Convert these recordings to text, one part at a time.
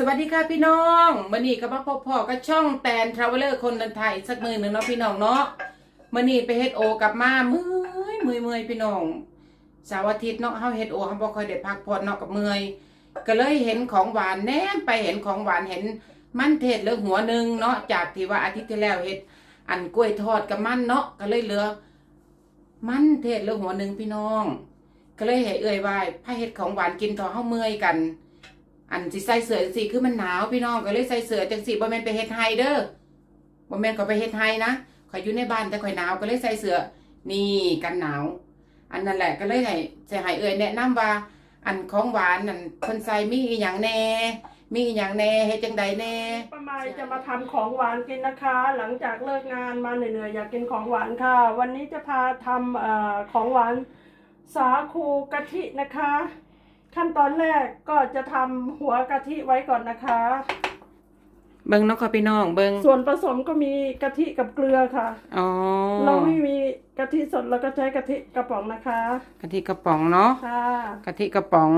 สวัสดีค่ะพี่น้องมื่อนี้ก็มาพบพ่อกับช่องแตนทราเวลเลอร์คนเดินไทยสักมือหนึ่งเนาะพี่น้องเนาะมื่อนี้ไปเฮ็ดโอกลับมาเมื่อยเมื่อยเมื่อยพี่น้องเสาร์อาทิตย์เนาะเฮาเฮ็ดโอเฮาบ่ค่อยได้พักผ่อนเนาะกับเมื่อยก็เลยเห็นของหวานแนมไปเห็นของหวานเห็นมันเทศเหลือหัวหนึ่งเนาะจากที่ว่าอาทิตย์ที่แล้วเฮ็ดอันกล้วยทอดกับมันเนาะก็เลยเหลือ มันเทศเหลือหัวหนึ่งพี่น้อง ก็เลยให้เอ่ยว่าพาเฮ็ดของหวานกินต่อเฮาเมื่อยกัน อันสิใส่เสื้อจังซี่คือมันหนาวพี่น้องก็เลยใส่เสื้อจังซี่บ่แม่นไปเฮ็ดไฮเด้อบ่แม่นก็ไปเฮ็ดไฮนะข่อยอยู่ในบ้านแต่ข่อยหนาวก็เลยใส่เสื้อนี่กันหนาว อันนั่นแหละก็เลยให้สิให้เอ่ยแนะนำว่า อันของหวานนั่นเพิ่นใส่มีอีหยังแน่ มีอีหยังแน่เฮ็ดจังใดแน่ป้าไม้จะมาทำของหวานกินนะคะ หลังจากเลิกงานมาเหนื่อยๆอยากกินของหวานค่ะ วันนี้จะพาทำเอ่อของหวานสาคูกะทินะคะ ขั้นตอนแรกก็จะทำหัวกะทิไว้ก่อนนะคะ เบิ่งเนาะค่ะพี่น้องเบิ่งส่วนผสมก็มีกะทิกับเกลือค่ะ อ๋อเราไม่มีกะทิสดเราก็ใช้กะทิกระป๋องนะคะกะทิกระป๋องเนาะค่ะ กะทิกระป๋อง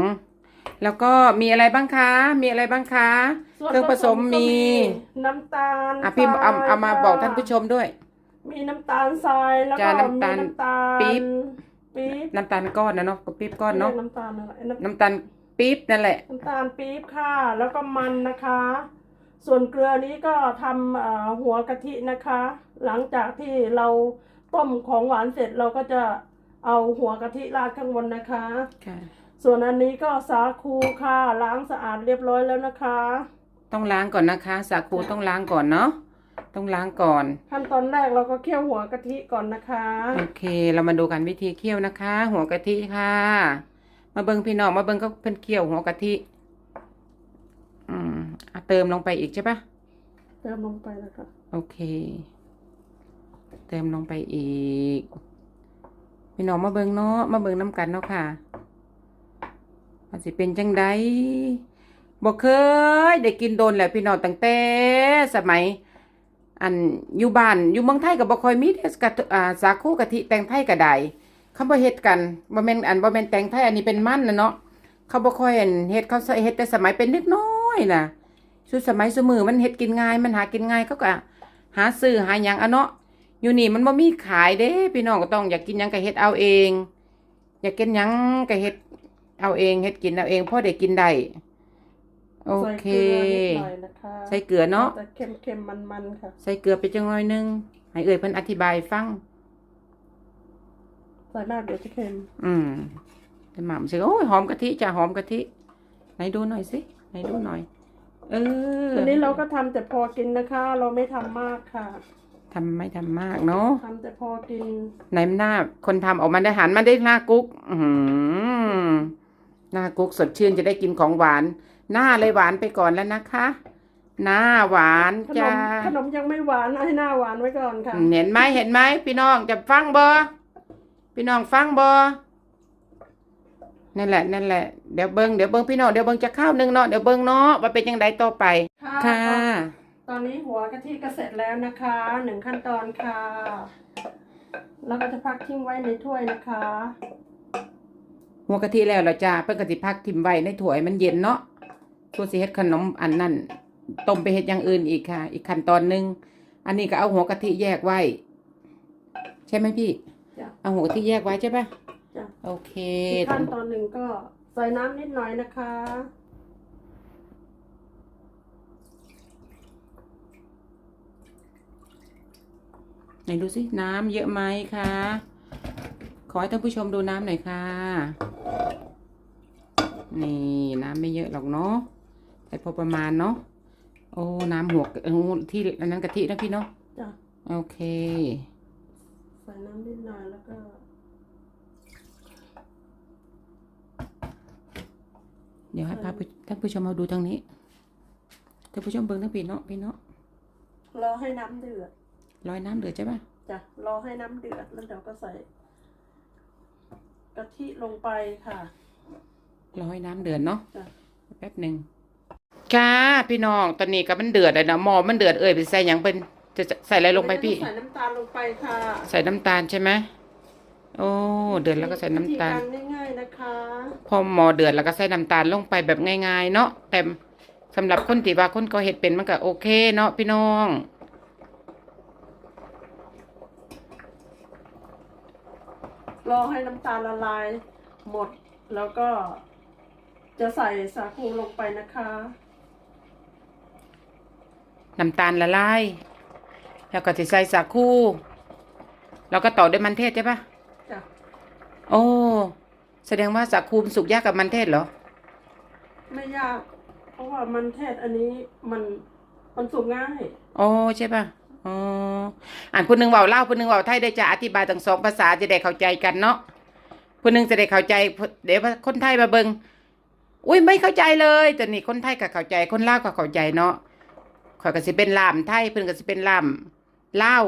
แล้วก็มีอะไรบ้างคะ มีอะไรบ้างคะส่วนเครื่องผสมมีน้ำตาลอะพี่ทรยเอาเอามาค่ะบอกท่านผู้ชมด้วย มีน้ำตาลทรายแล้วก็จ้ะมีน้ำตาลน้ำตาลปี๊บ ปี๊บน้ำตาลก้อนนะเนาะก็ปี๊บก้อนเนาะรียน้ำตาลอะไรน้ำน้ำตาลปี๊บนั่นแหละ น้ำตาลปี๊บค่ะ แล้วก็มันนะคะ ส่วนเกลือนี้ก็ทำเอ่อหัวกะทินะคะ หลังจากที่เราต้มของหวานเสร็จเราก็จะเอาหัวกะทิราดข้างบนนะคะค่ะส่วนอันนี้ก็สาคูค่ะ ล้างสะอาดเรียบร้อยแล้วนะคะ ต้องล้างก่อนนะคะ สาคูต้องล้างก่อนเนาะ ต้องล้างก่อน ขั้นตอนแรกเราก็เคี่ยวหัวกะทิก่อนนะคะ โอเค เรามาดูกันวิธีเคี่ยวนะคะ หัวกะทิค่ะ มาเบิ่งพี่น้องมาเบิ่งก็เพิ่นเคี่ยวหัวกะทิ อืมอะเติมลงไปอีกใช่ปะเติมลงไปนะคะโอเค เติมลงไปอีก พี่น้องมาเบิ่งเนาะมาเบิ่งน้ำกันเนาะค่ะมันสิเป็นจังไดบ่เคย ได้กินโดนแหละพี่น้องตั้งแต่สมัย อันอยู่บ้านอยู่เมืองไทยก็บ่ค่อยมีเด้อกะอ่าสาคูกะทิแตงไทยก็ได้เขาบ่เฮ็ดกันบ่แม่นอันบ่แม่นแตงไทยอันนี้เป็นมันนะเนาะเขาบ่คอยอันเฮ็ดเขาเฮ็ดแต่สมัยเป็นเด็กน้อยน่ะสุดสมัยซุมือมันเฮ็ดกินง่าย มันหากินง่ายเขาก็หาซื้อหาหยังอะเนาะอยู่นี่มันบ่มีขายเด้พี่น้องก็ต้องอยากกินหยังก็เฮ็ดเอาเอง อยากกินหยังก็เฮ็ดเอาเองเฮ็ดกินเอาเองพ่อได้กินได้ โอใส่เคเกลือนิดหน่อยนะคะใส่เกลือเนาะแต่เค็มๆมันๆค่ะ ใส่เกลือไปจังหน่อยหนึงให้เอ่ยเพิ่นอธิบายฟัง ใส่มากเดี๋ยวจะเค็มอืมแต่หม่ำสิโอ้ยหอมกะทิจ้ะหอมกะทิไหนดูหน่อยสิไหนดูหน่อย เอออันนี้เราก็ทำแต่พอกินนะคะ เราไม่ทำมากค่ะทำไม่ทำมากเนาะทำแต่พอกิน ไหนหน้าคนทำออกมาได้หันมาได้หน้ากุ๊ก อือหือหน้ากุ๊กสดชื่นจะได้กินของหวาน หน้าเลยหวานไปก่อนแล้วนะคะ หน้าหวานขนจ้ามขนมยังไม่หวานให้หน้าหวานไว้ก่อนค่ะเห็นไหมเห็นไหมพี่น้องจะฟังบอพี่น้องฟังบอนั่นแหละนั่นแหละเดี๋ยวเบิ้งเดี๋ยวเบิ้งพี่น้องเดี๋ยวเบิ้งจะข้าวหนึ่งเนาะเดี๋ยวเบิ้งเนาะว่าเป็นยังไงต่อไป ค่ะ ตอนนี้หัวกะทิก็เสร็จแล้วนะคะหนึ่งขั้นตอนค่ะ แล้วก็จะพักทิ้งไว้ในถ้วยนะคะ หัวกะทิแล้วเราจะเพิ่นกะทิพักทิมไว้ในถ้วยมันเย็นเนาะ ส่วนสิเฮ็ดขนมอันนั้นต้มไปเฮ็ดอย่างอื่นอีกค่ะ อีกขั้นตอนหนึ่งอันนี้ก็เอาหัวกะทิแยกไว้ ใช่ไหมพี่จ้ะเอาหัวกะทิแยกไว้ใช่ปะจ้ะโอเคอีกขั้นตอนหนึ่งก็ใส่น้ำนิดหน่อยนะคะไหนดูสิน้ำเยอะไหมคะขอให้ท่านผู้ชมดูน้ำหน่อยค่ะ นี่น้ำไม่เยอะหรอกเนาะ ใส่พอประมาณเนาะโอ้น้ำหัวกเออที่อันนั้นกะทินะพี่เนาะจ้ะโอเคใส่น้ำนิดหน่อยแล้วก็เดี๋ยวให้พาผู้ท่านผู้ชมมาดูทางนี้ท่านผู้ชมเบิ่งทั้งพี่เนาะพี่เนาะรอให้น้ำเดือดร้อยน้ำเดือดใช่ปะจ้ะรอให้น้ำเดือดแล้วเดี๋ยวก็ใส่กะทิลงไปค่ะร้อยน้ำเดือดเนาะจ้ะแป๊บหนึ่ง ค่ะพี่น้องตอนนี้ก็มันเดือดเลยนะหม้อมันเดือดเอ่ยไปใส่หยังเป็นจะจะใส่อะไรลงไปพี่ ใส่น้ำตาลลงไปค่ะใส่น้ำตาลใช่ไหมโอ้เดือดแล้วก็ใส่น้ำตาล วิธีการง่ายๆนะคะพอหมอเดือดแล้วก็ใส่น้ำตาลลงไปแบบง่ายๆ เนาะแต่สำหรับคนที่ว่าคนก็เฮ็ดเป็นมันก็โอเคเนาะพี่น้อง รอให้น้ำตาลละลาย หมดแล้วก็ จะใส่สาคูลงไปนะคะ น้ำตาลละลาย แล้วก็สิใส่สาคู แล้วก็ต่อด้วยมันเทศใช่ปะจ้ะโอ้ แสดงว่าสาคูมันสุกยากกับมันเทศเหรอ ไม่ยาก เพราะว่ามันเทศอันนี้มันมันสุกง่ายอ๋อใช่ปะอ๋อ อ่านผู้หนึงเว้าเล่าวผู้หนึงเว้าไทยได้จะอธิบายทั้งสองภาษาจะได้เข้าใจกันเนาะผู้หนึงจะได้เข้าใจ เดี๋ยวคนไทยมาเบิงอุ้ยไม่เข้าใจเลยแต่นี่คนไทยก็เข้าใจ คนลาวก็เข้าใจเนาะ ข่อยก็สิเป็นลามไทยเพิ่นก็สิเป็นลามลาว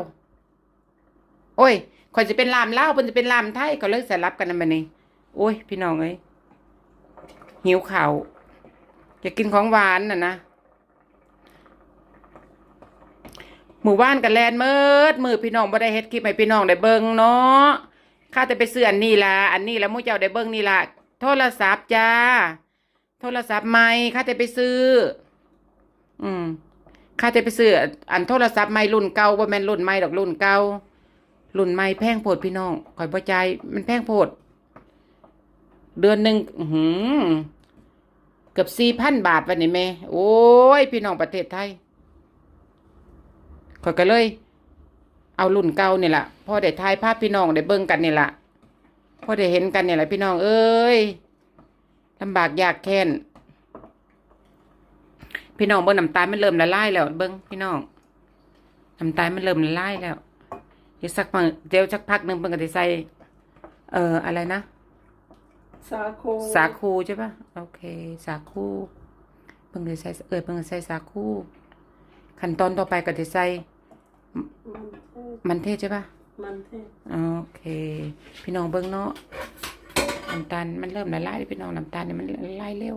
โอ้ยข่อยสิเป็นลามลาวเพิ่นสิเป็นลามไทยก็เลยสลับกันนั่นบัดนี้โอ้ย พี่น้องเอ้ยหิวข้าวอยากกินของหวานน่ะนะหมู่บ้านกันแลนเมิดมือพี่น้องบ่ได้เฮ็ดคลิปให้พี่น้องได้เบิ่งเนาะข้าแต่ไปซื้ออันนี้ละอันนี้แล้วมู่เจ้าได้เบิ่งนี่ละโทรศัพท์จ้า โทรศัพท์ใหม่ข้าแต่ไปซื้อ อืม ข้าแต่ไปซื้ออันโทรศัพท์ใหม่รุ่นเก่าบ่าแม่นรุ่นใหม่ดอกรุ่นเก่ารุ่นใหม่แพงโพดพี่น้องข่อยบ่จ่ายมันแพงโพด เดือนหนึ่งหือเกือบ4,000บาทวันนี้แม่โอ้ย พี่น้องประเทศไทยขอยก็เลย เอารุ่นเก่านี่แหละพ่อได้ถ่ายภาพพี่น้องได้เบิ่งกันนี่แหละพ่อได้เห็นกันนี่แหละพี่น้องเอ้ยลำบากยากแค้น พี่น้องเบิ่งน้ำตาลมันเริ่มละลายแล้วเบิ่งพี่น้องน้ำตาลมันเริ่มละลายแล้วเดี๋ยวสักพักเดี๋ยวสักพักหนึ่งเพิ่นก็จะใส่เอ่ออะไรนะ สาคูสาคูใช่ปะโอเค สาคูเพิ่งจะใส่เออเพิ่งจะใส่สาคูขั้นตอนต่อไปก็จะใส่มันเทศมันเทศใช่ปะมันเทศโอเค พี่น้องเบิ้งเนาะน้ำตาลมันเริ่มละลายแล้วพี่น้องน้ำตาลเนี่ยมันละลายเร็ว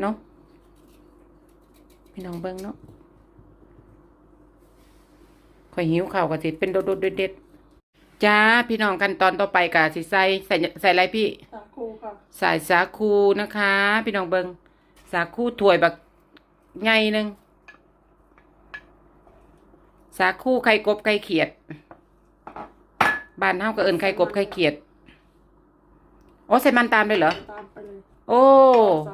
เนาะ พี่น้องเบิ้งเนาะข่อยหิวข้าวก็สิเป็นโดดๆเด็ดๆจ้าพี่น้องขั้นตอนต่อไปก็สิใส่ใส่ใส่อะไรพี่ สาคูค่ะใส่สาคูนะคะ พี่น้องเบิงสาคูถ้วยแบบไงหนึ่งสาคูไข่กบไข่เขียดบ้านเฮาก็เอินไข่กบไข่เขียด โอ้ใส่มันตามเลยเหรอ ตามไปเลย โอ้ สาคูมันสุกไว้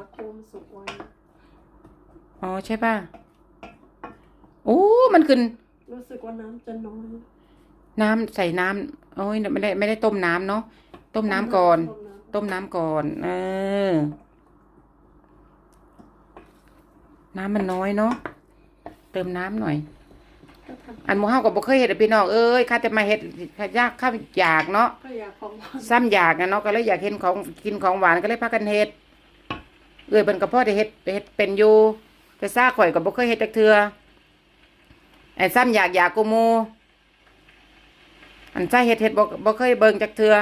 อ๋อใช่ป่ะโอ้มันขึ้น รู้สึกว่าน้ำจะน้อยน้ำใส่น้ำโอ้ยไม่ได้ไม่ได้ต้มน้ำเนาะต้มน้ำก่อน ต้มน้ต้มน้ำก่อน เออ น้ำมันน้อยเนาะเติมน้ำหน่อยำก็ทอันหมูเฮาก็บ่เคยเฮ็ดอะพี่น้องเอ้ยข้าจะมาเฮ็ดข้ายากข้าอยากเนาะำก็อยากของหวานซ้ำอยากอะเนาะก็เลยอยากเห็นของกินของหวานก็เลยพากันเฮ็ดเอ้ยเพิ่นก็พอได้เฮ็ดเฮ็ดเป็นอยู่ แต่ซ่าข่อยก็บ่เคยเฮ็ดจักเทือไอ้ซ้ำอยากอยากกูมูอันซ่าเฮ็ดเฮ็ดบ่บ่เคยเบิ่งจักเทือ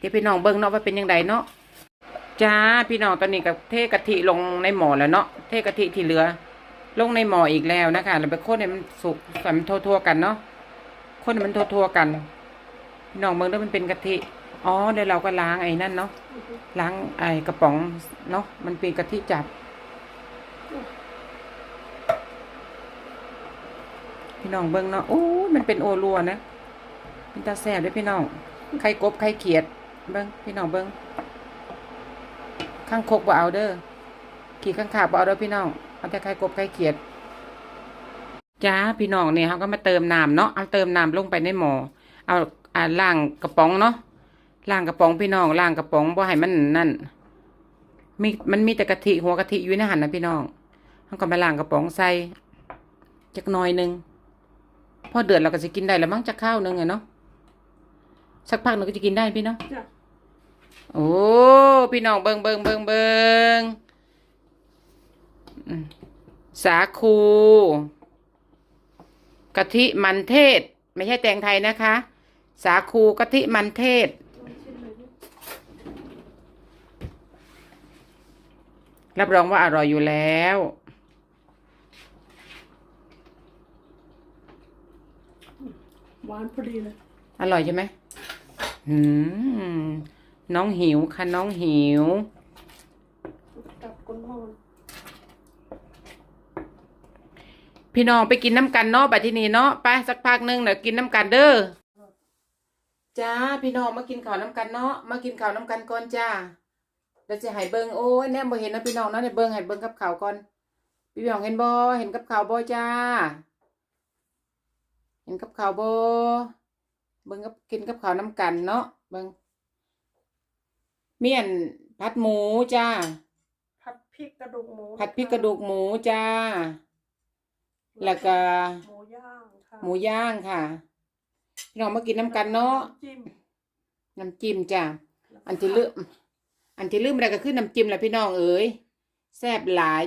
ที่พี่น้องเบิ่งเนาะว่าเป็นจังไดเนาะจ้าพี่น้องตอนนี้กับเทกะทิลงในหม้อแล้วเนาะเทกะทิที่เหลือ ลงในหม้ออีกแล้วนะคะแล้วไปคนให้มันสุกให้มันทั่วๆกันเนาะคนให้มันทั่วๆกันพี่น้องเบิ่งแล้วมันเป็นกะทิอ๋อเดี๋ยวเราก็ล้างไอ้นั่นเนาะล้างไอ้กระป๋องเนาะมันเป็นกะทิจับ พี่น้องเบิ่งเนาะโอ้มันเป็นโอรัวนะเป็นตาแซ่บด้วยพี่น้องไข่กบไข่เขียด เบิ่งพี่น้องเบิ่งข้างคกบ่เอาเด้อขี่ข้างขาบ่เอาเด้อพี่น้องเอาแต่ไข่กบไข่เขียดจ้าพี่น้องเนี่ยเขาก็มาเติมน้ำเนาะเอาเติมน้ำลงไปในหม้อเอาอ่าล่างกระป๋องเนาะล่างกระป๋องพี่น้องล่างกระป๋องบ่ให้มันนั่น มีมันมีแต่กะทิหัวกะทิอยู่ในหันนะพี่น้องเขาก็มาล่างกระป๋องใส่จักหน่อยหนึงพอเดือดเราก็จะกินได้แล้วมั้งจักข้าวหนึงอะเนาะสักพักหนึงก็จะกินได้พี่เนาะจ้ะโอ้พี่น้องเบิงเบิงเบิงเบิงอืมสาคูกะทิมันเทศ ไม่ใช่แตงไทยนะคะ สาคูกะทิมันเทศ ลองชิมหน่อยดิ รับรองว่าอร่อยอยู่แล้ว หวานพอดีเลย อร่อยใช่ไหมอืมน้องหิวค่ะน้องหิวกับก้นหม้อพี่น้องไปกินน้ำกันเนาะบัดที่นี่เนาะไปสักพักหนึงเดี๋ยวกินน้ำกันเด้อจ้าพี่น้องมากินข้าวน้ำกันเนาะมากินข้าวน้ำกันก่อนจ้า เดี๋ยวจะให้เบิ่งโอ้ยแนมบ่เห็นนะพี่น้องเนาะเดี๋ยวเบิ่งให้เบิ่งกับข้าวก่อนพี่น้องเห็นบ่เห็นกับข้าวบ่จ้า เห็นกับข้าวบ่เบิ่งกับกินกับข้าวน้ำกันเนาะเบิ่งเมี่ยนผัดหมูจ้าผัดพริกกระดูกหมูผัดพริกกระดูกหมูจ้า แล้วก็หมูย่างค่ะหมูย่างค่ะพี่น้องมากินน้ำกันเนาะจิ้มน้ำจิ้มจ้าอันที่ลืม อันที่ลืมอะไรก็คือน้ำจิ้มแหละพี่น้องเอ๋ยแซ่บหลาย